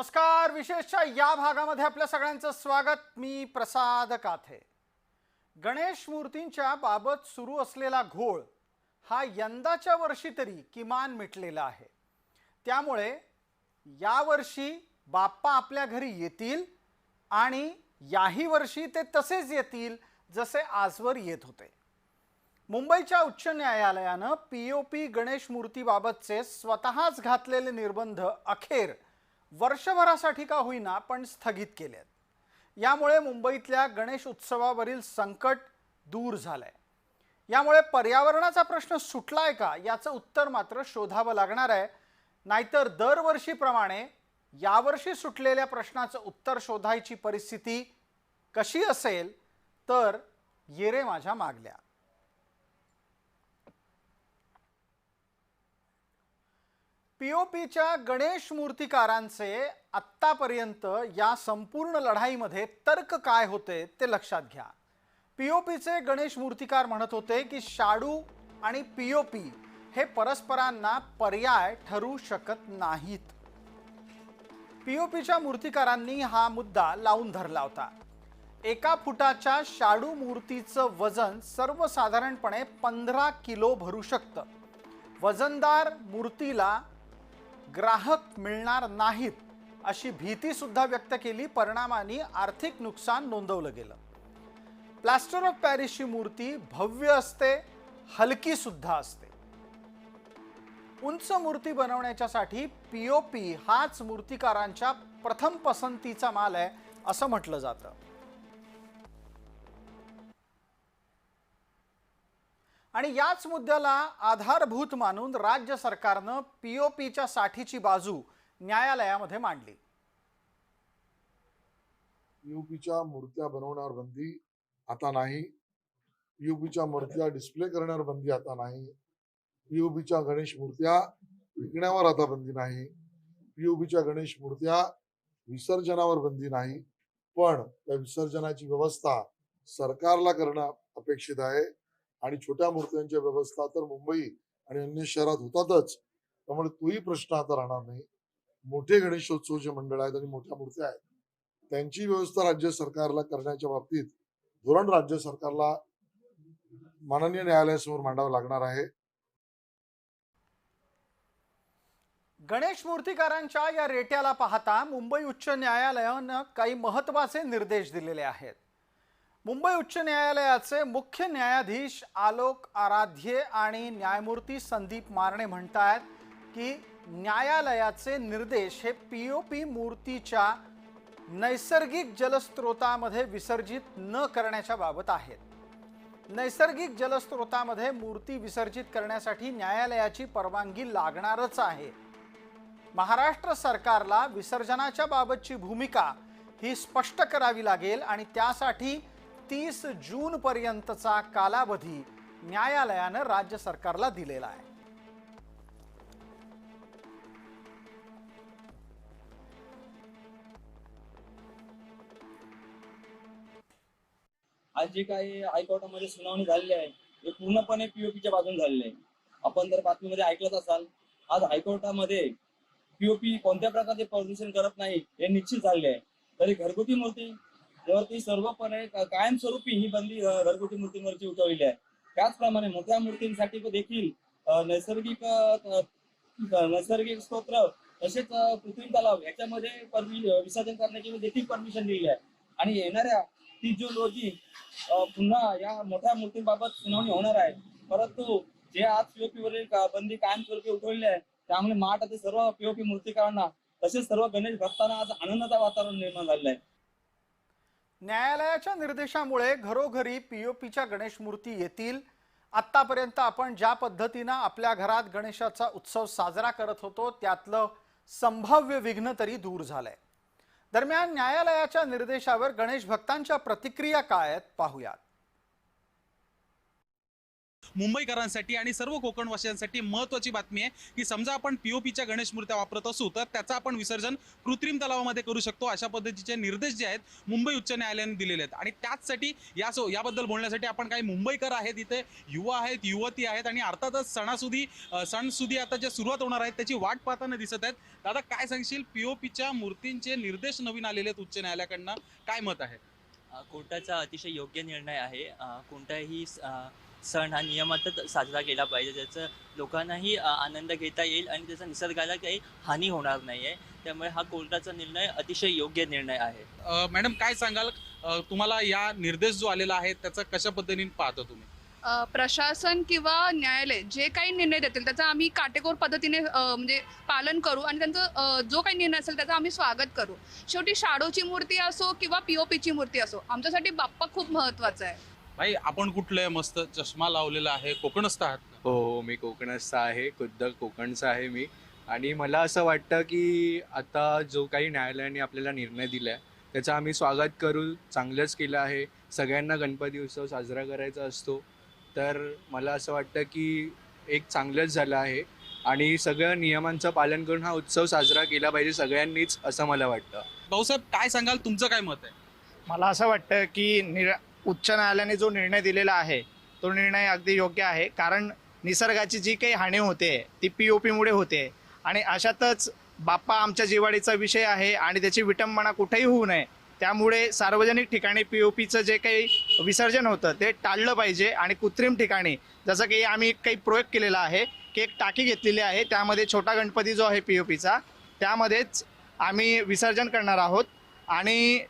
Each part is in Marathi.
नमस्कार विशेषच्या या भागामध्ये आपल्या सगळ्यांचं स्वागत. मी प्रसाद काथे. गणेश मूर्तींच्या बाबत सुरू असलेला घोळ हा यंदाच्या वर्षी तरी किमान मिटलेला आहे. त्यामुळे यावर्षी बाप्पा आपल्या घरी येतील आणि याही वर्षी ते तसेच येतील जसे आजवर येत होते. मुंबईच्या उच्च न्यायालयानं पी ओ पी गणेश मूर्तीबाबतचे स्वतःच घातलेले निर्बंध अखेर वर्षभरासाठी का होईना पण स्थगित केलेत. यामुळे मुंबईतल्या गणेश उत्सवावरील संकट दूर झालंय. यामुळे पर्यावरणाचा प्रश्न सुटलाय का याचं उत्तर मात्र शोधावं लागणार आहे. नाहीतर दरवर्षीप्रमाणे यावर्षी सुटलेल्या प्रश्नाचं उत्तर शोधायची परिस्थिती कशी असेल तर येरे माझ्या मागल्या. पीओपीच्या गणेश मूर्तिकारांचे आत्तापर्यंत या संपूर्ण लढाईमध्ये तर्क काय होते ते लक्षात घ्या. पीओपीचे गणेश मूर्तिकार म्हणत होते की शाडू आणि पीओपी हे परस्परांना पर्याय ठरू शकत नाहीत. पीओपीच्या मूर्तिकारांनी हा मुद्दा लावून धरला होता. एका फुटाच्या शाडू मूर्तीचं वजन सर्वसाधारणपणे पंधरा किलो भरू शकतं. वजनदार मूर्तीला ग्राहक मिळणार नाहीत अशी भीती सुद्धा व्यक्त केली. परिणामाने आर्थिक नुकसान नोंदवलं गेलं. प्लास्टर ऑफ पॅरिसची मूर्ती भव्य असते हलकी सुद्धा असते. उंच मूर्ती बनवण्याच्यासाठी पीओपी हाच मूर्तिकारांच्या प्रथम पसंतीचा माल आहे असं म्हटलं जातं. आणि याच मुद्द्याला आधारभूत मानून राज्य सरकारनं पीओपीच्या साठीची बाजू न्यायालयामध्ये मांडली. युपीच्या मूर्त्या बनवण्यावर बंदी आता नाही. युपीच्या मूर्त्या डिस्प्ले करण्यावर बंदी आता नाही. युपीच्या गणेश मूर्त्या विकण्यावर आता बंदी नाही. युपीच्या गणेश मूर्त्या विसर्जनावर बंदी नाही. पण त्या विसर्जनाची व्यवस्था सरकारला करणं अपेक्षित आहे. आणि छोट्या मूर्त्यांची व्यवस्था तर मुंबई आणि अन्य शहरात होतातच. त्यामुळे तोही प्रश्न आता राहणार नाही. मोठे गणेशोत्सव जे मंडळ आहेत आणि मोठ्या मूर्त्या आहेत. त्यांची व्यवस्था राज्य सरकारला करण्याच्या बाबतीत धोरण राज्य सरकारला माननीय न्यायालयासमोर मांडावं लागणार आहे. गणेश मूर्तिकारांच्या या रेट्याला पाहता मुंबई उच्च न्यायालयानं काही महत्त्वाचे निर्देश दिलेले आहेत. मुंबई उच्च न्यायालयाचे मुख्य न्यायाधीश आलोक आराध्ये आणि न्यायमूर्ती संदीप मारणे म्हणतायत की न्यायालयाचे निर्देश हे पी ओ पी मूर्तीच्या नैसर्गिक जलस्रोतामध्ये विसर्जित न करण्याच्या बाबत आहेत. नैसर्गिक जलस्रोतामध्ये मूर्ती विसर्जित करण्यासाठी न्यायालयाची परवानगी लागणारच आहे. महाराष्ट्र सरकारला विसर्जनाच्या बाबतची भूमिका ही स्पष्ट करावी लागेल आणि त्यासाठी तीस जून पर्यंतचा कालावधी न्यायालयानं राज्य सरकारला दिलेला आहे. आज जे काही हायकोर्टामध्ये सुनावणी झालेली आहे हे पूर्णपणे पीओपीच्या बाजूने झालेले आहे. आपण जर बातमीमध्ये ऐकलंच असाल आज हायकोर्टामध्ये पीओपी कोणत्या प्रकारचे प्रदूषण करत नाही हे निश्चित झालेले आहे. तरी घरगुती मूर्ती वरती सर्वपणे कायमस्वरूपी ही बंदी घरगुती मूर्तींवरची उठवलेली आहे. त्याचप्रमाणे मोठ्या मूर्तींसाठी देखील नैसर्गिक नैसर्गिक स्तोत्र तसेच पृथ्वी कृत्रिम तलाव याच्यामध्ये विसर्जन करण्याची देखील परमिशन दिलेली आहे. आणि येणाऱ्या तीस जून रोजी पुन्हा या मोठ्या मूर्तींबाबत सुनावणी होणार आहे. परंतु जे आज पीओपीवरील बंदी कायमस्वरूपी उठवलेली आहे त्यामुळे माठ सर्व पीओपी मूर्तीकारांना तसेच सर्व गणेश भक्तांना आज आनंदाचं वातावरण निर्माण झालेलं आहे. न्यायालयाच्या निर्देशामुळे घरोघरी पीओपीच्या गणेश मूर्ती येतील. आत्तापर्यंत आपण ज्या पद्धतीनं आपल्या घरात गणेशाचा उत्सव साजरा करत होतो त्यातलं संभाव्य विघ्न तरी दूर झालंय. दरम्यान न्यायालयाच्या निर्देशावर गणेश भक्तांच्या प्रतिक्रिया काय आहेत पाहूयात. मुंबईकरांसाठी आणि सर्व कोकणवासियांसाठी महत्त्वाची बातमी आहे की समजा आपण पीओपीच्या गणेश मूर्त्या वापरत असू तर त्याचं आपण विसर्जन कृत्रिम तलावामध्ये करू शकतो. अशा पद्धतीचे निर्देश जे आहेत मुंबई उच्च न्यायालयाने दिलेले आहेत. आणि त्याचसाठी या सो याबद्दल बोलण्यासाठी आपण काही मुंबईकर आहेत इथे युवा आहेत युवती आहेत आणि अर्थातच सणासुदी सणसुदी आता ज्या सुरुवात होणार आहेत त्याची वाट पाहताना दिसत आहेत. दादा काय सांगशील? पीओपीच्या मूर्तींचे निर्देश नवीन आलेले आहेत उच्च न्यायालयाकडनं. काय मत आहे? कोर्टाचा अतिशय योग्य निर्णय आहे. कोणताही सण हा नियमातच साजरा केला पाहिजे ज्याचं लोकांनाही आनंद घेता येईल आणि त्याचा निसर्गाला काही हानी होणार नाही आहे त्यामुळे हा कोर्टाचा निर्णय अतिशय योग्य निर्णय आहे. मॅडम काय सांगाल? तुम्हाला या निर्देश जो आलेला आहे त्याचा कशा पद्धतीने पाहता तुम्ही? प्रशासन किंवा न्यायालय जे काही निर्णय देतील त्याचा आम्ही काटेकोर पद्धतीने म्हणजे पालन करू आणि त्यांचं जो काही निर्णय असेल त्याचं आम्ही स्वागत करू. शेवटी शाडोची मूर्ती असो किंवा पीओपीची मूर्ती असो आमच्यासाठी बाप्पा खूप महत्त्वाचा आहे. भाई आपण कुठलं मस्त चष्मा लावलेला आहे. कोकणस्थ आहात का? हो हो मी कोकणस्थ आहे. खुद्द कोकणचा आहे मी. आणि मला असं वाटतं की आता जो काही न्यायालयाने आपल्याला निर्णय दिला आहे त्याचं आम्ही स्वागत करू. चांगलंच केलं आहे. सगळ्यांना गणपती उत्सव साजरा करायचा असतो. तर मला असं वाटतं की एक चांगलंच झालं आहे. आणि सगळं नियमांचं पालन करून हा उत्सव साजरा केला पाहिजे सगळ्यांनीच असं मला वाटतं. भाऊसाहेब काय सांगाल? तुमचं काय मत आहे? मला असं वाटतं की निर उच्च न्यायालयाने जो निर्णय दिलेला आहे तो निर्णय अगदी योग्य आहे. कारण निसर्गाची जी काही हानी होते ती पी ओ पीमुळे होते. आणि अशातच बाप्पा आमच्या जिवाळीचा विषय आहे आणि त्याची विटंबना कुठेही होऊ नये त्यामुळे सार्वजनिक ठिकाणी पी ओ पीचं जे काही विसर्जन होतं ते टाळलं पाहिजे. आणि कृत्रिम ठिकाणी जसं की आम्ही काही प्रयोग केलेला आहे की एक टाकी घेतलेली आहे त्यामध्ये छोटा गणपती जो आहे पी ओ पीचा त्यामध्येच आम्ही विसर्जन करणार आहोत. आणि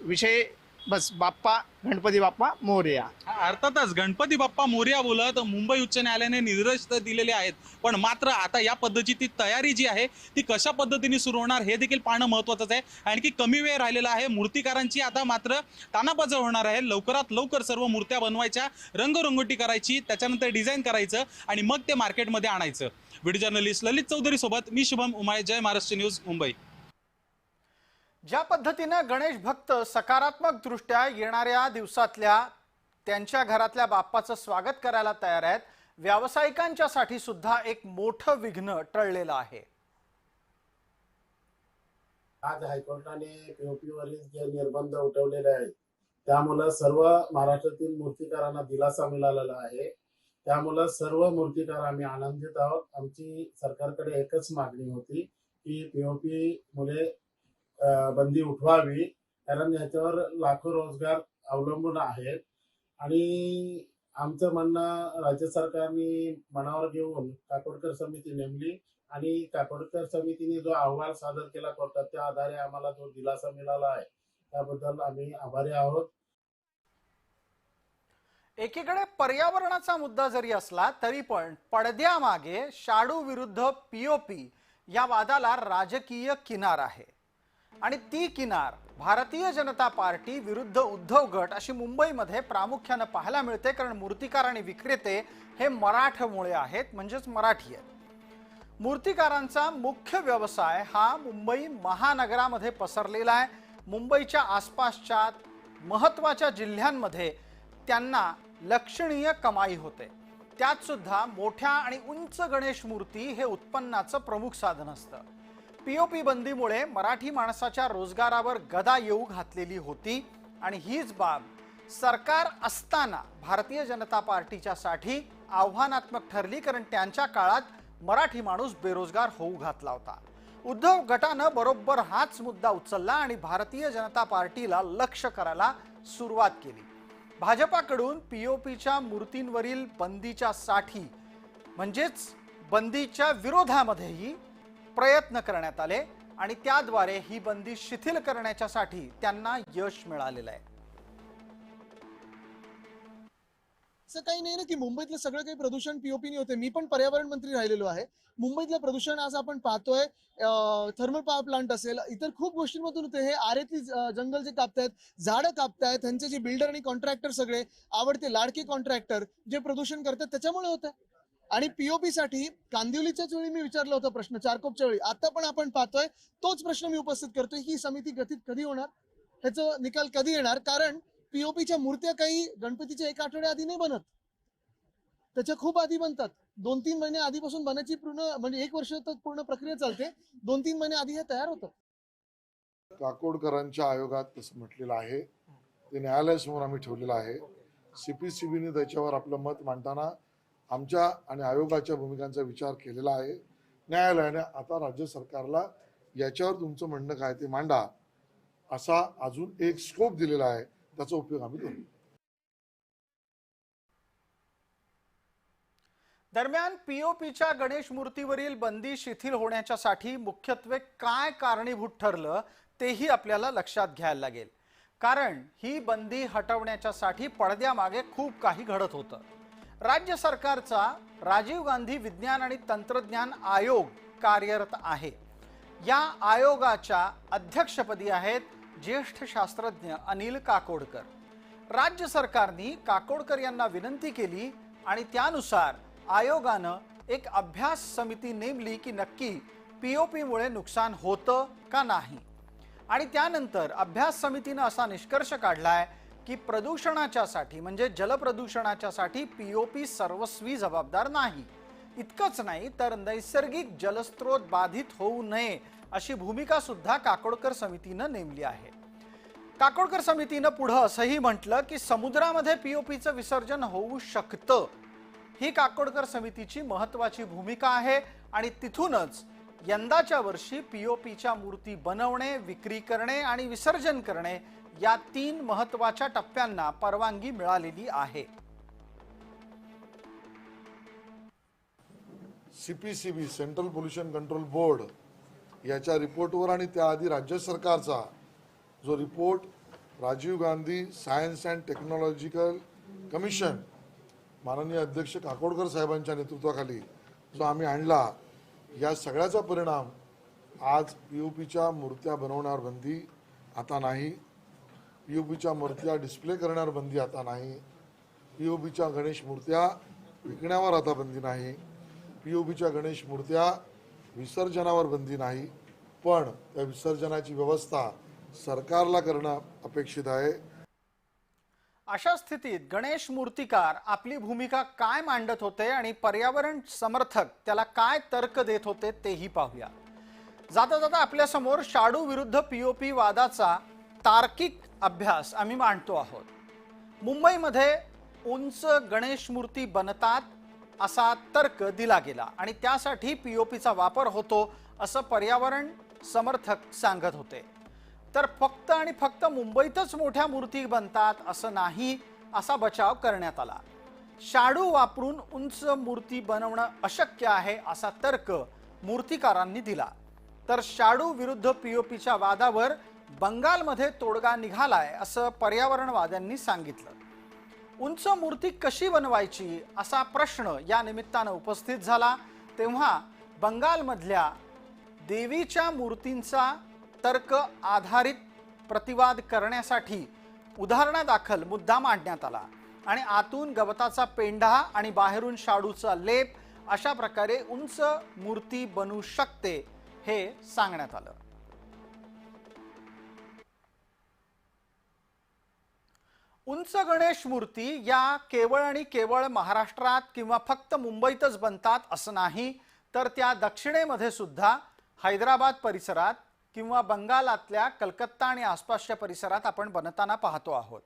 विषय बस बाप्पा गणपती बाप्पा मोरया. अर्थातच गणपती बाप्पा मोर्या बोलत मुंबई उच्च न्यायालयाने निर्देश तर दिलेले आहेत. पण मात्र आता या पद्धतीची ती तयारी जी आहे ती कशा पद्धतीने सुरू होणार हे देखील पाहणं महत्त्वाचं आहे. आणखी कमी वेळ राहिलेला आहे. मूर्तीकारांची आता मात्र तानापाजळ होणार आहे. लवकरात लवकर सर्व मूर्त्या बनवायच्या रंगरंगोटी करायची त्याच्यानंतर डिझाईन करायचं आणि मग ते मार्केटमध्ये आणायचं. व्हिडिओ जर्नलिस्ट ललित चौधरी सोबत मी शुभम उमाय जय महाराष्ट्र न्यूज मुंबई. ज्या पद्धतीनं गणेश भक्त सकारात्मक दृष्ट्या येणाऱ्या दिवसातल्या त्यांच्या घरातल्या बाप्पाचं स्वागत करायला तयार आहेत व्यावसायिकांच्यासाठी सुद्धा एक मोठं विघ्न टळलेलं आहे. आज हायकोर्टाने पीओपीवरील जे निर्बंध उठवलेले आहेत त्यामुळं सर्व महाराष्ट्रातील मूर्तिकारांना दिलासा मिळालेला आहे. त्यामुळं सर्व मूर्तीकार आम्ही आनंदित आहोत. आमची सरकारकडे एकच मागणी होती की पीओपी मुले बंदी उठवावी. कारण याच्यावर लाखो रोजगार अवलंबून आहेत. आणि आमचं म्हणणं राज्य सरकारने मनावर घेऊन काकोडकर समिती नेमली आणि काकोडकर समितीने जो अहवाल सादर केला कोर्टात त्या आधारे आम्हाला जो दिलासा मिळाला आहे त्याबद्दल आम्ही आभारी आहोत. एकीकडे पर्यावरणाचा मुद्दा जरी असला तरी पण पडद्यामागे शाडू विरुद्ध पीओपी या वादाला राजकीय किनार आहे. आणि ती किनार भारतीय जनता पार्टी विरुद्ध उद्धव गट अशी मुंबईमध्ये प्रामुख्यानं पाहायला मिळते कारण मूर्तिकार आणि विक्रेते हे मराठमोळे आहेत म्हणजेच मराठी आहेत. मूर्तिकारांचा मुख्य व्यवसाय हा मुंबई महानगरामध्ये पसरलेला आहे. मुंबईच्या आसपासच्या महत्त्वाच्या जिल्ह्यांमध्ये त्यांना लक्षणीय कमाई होते. त्यात सुद्धा मोठ्या आणि उंच गणेश मूर्ती हे उत्पन्नाचं प्रमुख साधन असतं. पीओपी बंदीमुळे मराठी माणसाच्या रोजगारावर गदा येऊ घातलेली होती आणि हीच बाब सरकार असताना भारतीय जनता पार्टीच्यासाठी आव्हानात्मक ठरली कारण त्यांच्या काळात मराठी माणूस बेरोजगार होऊ घातला होता. उद्धव गटानं बरोबर हाच मुद्दा उचलला आणि भारतीय जनता पार्टीला लक्ष करायला सुरुवात केली. भाजपाकडून पीओपीच्या मूर्तींवरील बंदीच्या साठी म्हणजेच बंदीच्या विरोधामध्येही प्रयत्न करण्यात आले आणि त्याद्वारे ही बंदी शिथिल करण्याच्यासाठी त्यांना यश मिळालेलं आहे. असं काही नाही ना की मुंबईतलं सगळं काही प्रदूषण पीओपीने होते. मी पण पर्यावरण मंत्री राहिलेलो आहे. मुंबईतलं प्रदूषण आज आपण पाहतोय. थर्मल पॉवर प्लांट असेल इतर खूप गोष्टींमधून होते. हे आरेतली जंगल जे कापतायत झाडं कापतायत त्यांचे जे बिल्डर आणि कॉन्ट्रॅक्टर सगळे आवडते लाडके कॉन्ट्रॅक्टर जे प्रदूषण करतात त्याच्यामुळे होत आहे आणि पीओपी साठी कांदिवलीच्याच वेळी मी विचारला होता प्रश्न चारकोपच्या वेळी आता पण आपण पाहतोय तोच प्रश्न मी उपस्थित करतोय. ही समिती गतीत कधी होणार? ह्याचं निकाल कधी येणार? कारण पीओपीच्या मूर्त्या काही गणपतीच्या एक आठवड्या आधी नाही बनत. त्याच्या खूप आधी बनतात. दोन तीन महिने आधीपासून बनायची पूर्ण म्हणजे एक वर्ष तर पूर्ण प्रक्रिया चालते. दोन तीन महिने आधी हे तयार होतात काकोडकरांच्या आयोगात तसं म्हटलेलं आहे. ते न्यायालयासमोर आम्ही ठेवलेलं आहे. सीपीसीबीने त्याच्यावर आपलं मत मांडताना आमच्या आणि आयोगाच्या भूमिकांचा विचार केलेला आहे. न्यायालयाने आता राज्य सरकारला याच्यावर तुमचं म्हणणं काय ते मांडा असा अजून एक स्कोप दिलेला आहे. त्याचा उपयोग आम्ही करू. दरम्यान पीओपीच्या गणेश मूर्तीवरील बंदी शिथिल होण्याच्यासाठी मुख्यत्वे काय कारणीभूत ठरलं तेही आपल्याला लक्षात घ्यायला लागेल. कारण ही बंदी हटवण्याच्यासाठी पडद्यामागे खूप काही घडत होतं. राज्य सरकारचा राजीव गांधी विज्ञान आणि तंत्रज्ञान आयोग कार्यरत आहे. या आयोगाच्या अध्यक्षपदी आहेत ज्येष्ठ शास्त्रज्ञ अनिल काकोडकर. राज्य सरकारने काकोडकर यांना विनंती केली आणि त्यानुसार आयोगानं एक अभ्यास समिती नेमली की नक्की पी ओ पीमुळे नुकसान होतं का नाही? आणि त्यानंतर अभ्यास समितीनं असा निष्कर्ष काढलाय की प्रदूषणाच्यासाठी म्हणजे जलप्रदूषणाच्यासाठी पीओपी सर्वस्वी जबाबदार नाही. इतकंच नाही तर नैसर्गिक जलस्रोत बाधित होऊ नये अशी भूमिका सुद्धा काकोडकर समितीनं नेमली आहे. काकोडकर समितीनं पुढं असंही म्हटलं की समुद्रामध्ये पीओपीचं विसर्जन होऊ शकतं. ही काकोडकर समितीची महत्वाची भूमिका आहे आणि तिथूनच यंदाच्या वर्षी पीओपीच्या मूर्ती बनवणे विक्री करणे आणि विसर्जन करणे या तीन महत्त्वाच्या टप्प्यांना परवानगी मिळालेली आहे. CPCB central pollution control board याच्या रिपोर्टवर आणि त्याआधी राज्य सरकारचा जो report Rajiv Gandhi science and technological commission माननीय अध्यक्ष काकोडकर साहेबांच्या नेतृत्वाखाली जो आम्ही आणला या सगळ्याचा परिणाम आज पी ओ पीच्या मूर्त्या बनवण्यावर बंदी आता नाही. पी ओ मूर्त्या डिस्प्ले करण्यावर बंदी आता नाही. पी ओ बीच्या गणेश मूर्त्या विकण्यावर आता बंदी नाही. पी ओ बीच्या गणेश मूर्त्या विसर्जनावर बंदी नाही. पण त्या विसर्जनाची व्यवस्था सरकारला करणं अपेक्षित आहे. अशा स्थितीत गणेश मूर्तिकार आपली भूमिका काय मांडत होते आणि पर्यावरण समर्थक त्याला काय तर्क देत होते तेही पाहूया. जाता जाता आपल्यासमोर शाडू विरुद्ध पीओपी वादाचा तार्किक अभ्यास आम्ही मांडतो आहोत. मुंबईमध्ये उंच गणेश मूर्ती बनतात असा तर्क दिला गेला आणि त्यासाठी पी ओ पीचा वापर होतो असं पर्यावरण समर्थक सांगत होते. तर फक्त आणि फक्त मुंबईतच मोठ्या मूर्ती बनतात असं नाही असा बचाव करण्यात आला. शाडू वापरून उंच मूर्ती बनवणं अशक्य आहे असा तर्क मूर्तिकारांनी दिला. तर शाडू विरुद्ध पीओपीच्या वादावर बंगालमध्ये तोडगा निघालाय असं पर्यावरणवाद्यांनी सांगितलं. उंच मूर्ती कशी बनवायची असा प्रश्न या निमित्तानं उपस्थित झाला. तेव्हा बंगालमधल्या देवीच्या मूर्तींचा तर्क आधारित प्रतिवाद करण्यासाठी उदाहरणादाखल मुद्दा मांडण्यात आला. आणि आतून गवताचा पेंढा आणि बाहेरून शाडूचा लेप अशा प्रकारे उंच मूर्ती बनू शकते हे सांगण्यात आलं. उंच गणेश मूर्ती या केवळ आणि केवळ महाराष्ट्रात किंवा फक्त मुंबईतच बनतात असं नाही तर त्या दक्षिणेमध्ये सुद्धा हैदराबाद परिसरात किंवा बंगालातल्या कलकत्ता आणि आसपासच्या परिसरात आपण बनताना पाहतो आहोत.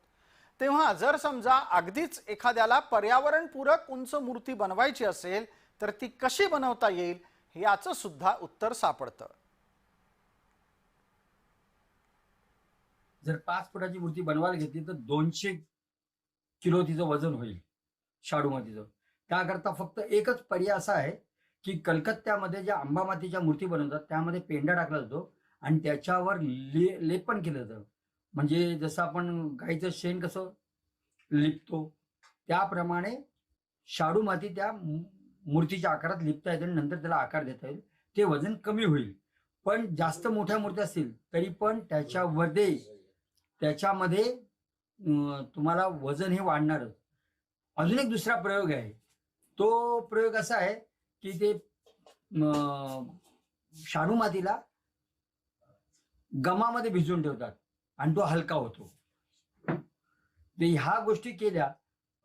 तेव्हा जर समजा अगदीच एखाद्याला पर्यावरणपूरक उंच मूर्ती बनवायची असेल तर ती कशी बनवता येईल याचं सुद्धा उत्तर सापडतं. जर पाच फुटाची मूर्ती बनवायला घेतली तर दोनशे किलो तिचं वजन होईल शाडू मातीचं त्याकरता फक्त एकच पर्याय असा आहे की कलकत्त्यामध्ये ज्या आंबा मातीच्या मूर्ती बनवतात त्यामध्ये पेंडा टाकला जातो आणि त्याच्यावर ले लेपन केलं जातं. म्हणजे जसं आपण गाईचं शेण कसं लिपतो त्याप्रमाणे शाडू माती त्या मू- मूर्तीच्या आकारात लिपता येते आणि नंतर त्याला आकार देता येईल. ते वजन कमी होईल. पण जास्त मोठ्या मूर्त्या असतील तरी पण त्याच्यामध्ये त्याच्यामध्ये तुम्हाला वजन हे वाढणारच. अजून एक दुसरा प्रयोग आहे. तो प्रयोग असा आहे की ते शाडू मातीला गमामध्ये भिजवून ठेवतात आणि तो हलका होतो. ते ह्या गोष्टी केल्या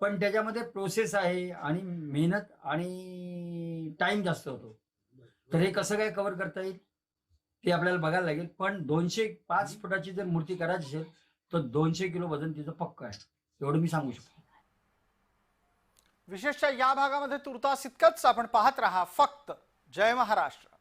पण त्याच्यामध्ये प्रोसेस आहे आणि मेहनत आणि टाइम जास्त होतो. तर हे कसं काय कव्हर करता येईल? ते आपल्याला बघायला लागेल. पण दोनशे पाच फुटाची जर मूर्ती करायची असेल तर दोनशे किलो वजन तिचं पक्क आहे एवढं मी सांगू शकतो. विशेषतः या भागामध्ये तुर्तास इतकंच आपण पाहत राहा. फक्त जय महाराष्ट्र.